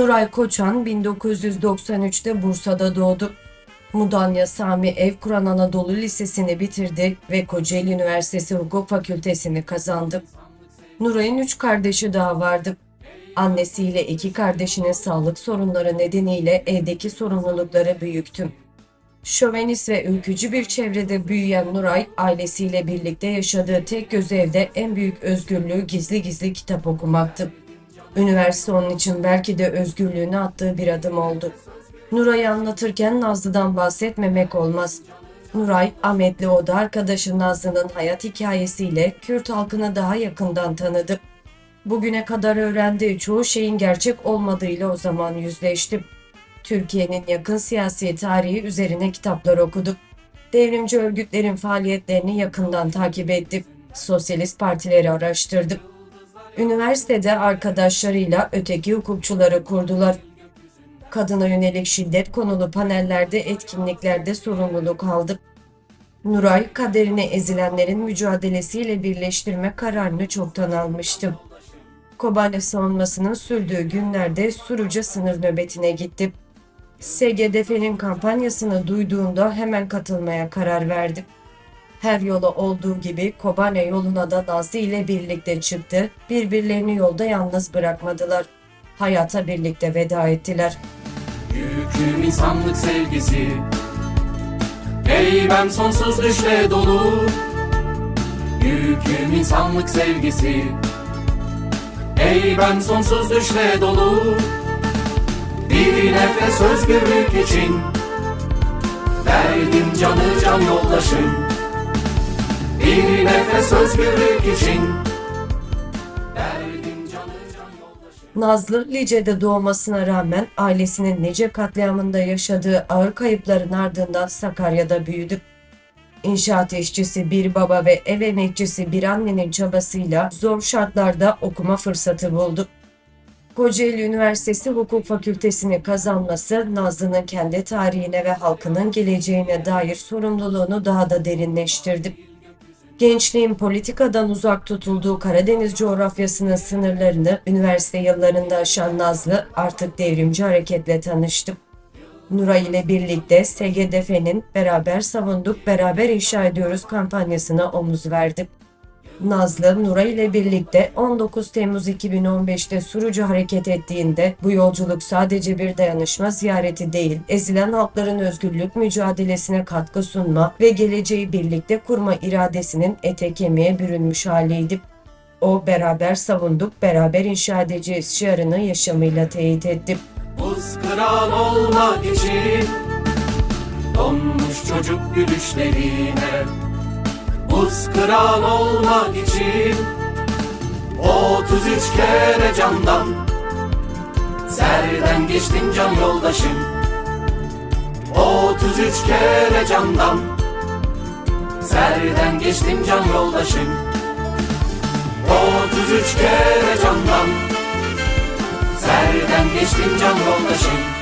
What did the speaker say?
Nuray Koçan 1993'te Bursa'da doğdu. Mudanya Sami Ev Kur'an Anadolu Lisesi'ni bitirdi ve Kocaeli Üniversitesi Hukuk Fakültesini kazandı. Nuray'ın üç kardeşi daha vardı. Annesiyle iki kardeşinin sağlık sorunları nedeniyle evdeki sorumlulukları büyüktü. Şövenist ve ülkücü bir çevrede büyüyen Nuray, ailesiyle birlikte yaşadığı tek göz evde en büyük özgürlüğü gizli gizli kitap okumaktı. Üniversite onun için belki de özgürlüğüne attığı bir adım oldu. Nuray'ı anlatırken Nazlı'dan bahsetmemek olmaz. Nuray, Ahmetli oda arkadaşı Nazlı'nın hayat hikayesiyle Kürt halkını daha yakından tanıdı. Bugüne kadar öğrendiği çoğu şeyin gerçek olmadığıyla o zaman yüzleşti. Türkiye'nin yakın siyasi tarihi üzerine kitaplar okudu. Devrimci örgütlerin faaliyetlerini yakından takip etti. Sosyalist partileri araştırdı. Üniversitede arkadaşlarıyla öteki hukukçuları kurdular. Kadına yönelik şiddet konulu panellerde, etkinliklerde sorumluluk aldı. Nuray, kaderine ezilenlerin mücadelesiyle birleştirme kararını çoktan almıştı. Kobane savunmasının sürdüğü günlerde Suruca sınır nöbetine gitti. SGDF'nin kampanyasını duyduğunda hemen katılmaya karar verdi. Her yola olduğu gibi Kobane yoluna da Nazlı ile birlikte çıktı. Birbirlerini yolda yalnız bırakmadılar. Hayata birlikte veda ettiler. Yüküm insanlık sevgisi Heybem sonsuz düşle dolu Yüküm insanlık sevgisi Heybem sonsuz düşle dolu Bir nefes özgürlük için Verdim canı can yoldaşım Bir nefes özgürlük için Nazlı Lice'de doğmasına rağmen ailesinin nice katliamında yaşadığı ağır kayıpların ardından Sakarya'da büyüdü. İnşaat işçisi bir baba ve ev emekçisi bir annenin çabasıyla zor şartlarda okuma fırsatı buldu. Kocaeli Üniversitesi Hukuk Fakültesini kazanması Nazlı'nın kendi tarihine ve halkının geleceğine dair sorumluluğunu daha da derinleştirdi. Gençliğin politikadan uzak tutulduğu Karadeniz coğrafyasının sınırlarını üniversite yıllarında aşan Nazlı artık devrimci hareketle tanıştı. Nuray ile birlikte SGDF'nin Beraber Savunduk, Beraber İnşa Ediyoruz kampanyasına omuz verdi. Nazlı, Nuray ile birlikte 19 Temmuz 2015'te Surucu hareket ettiğinde bu yolculuk sadece bir dayanışma ziyareti değil, ezilen halkların özgürlük mücadelesine katkı sunma ve geleceği birlikte kurma iradesinin ete kemiğe bürünmüş haliydi. O beraber savunduk, beraber inşa edeceğiz şiarını yaşamıyla teyit etti. Buz kıran olmak için Donmuş çocuk gülüşlerine Buz kıran olmak için 33 kere candan Serden geçtin can yoldaşım. 33 kere candan Serden geçtin can yoldaşım. 33 kere candan Serden geçtin can yoldaşım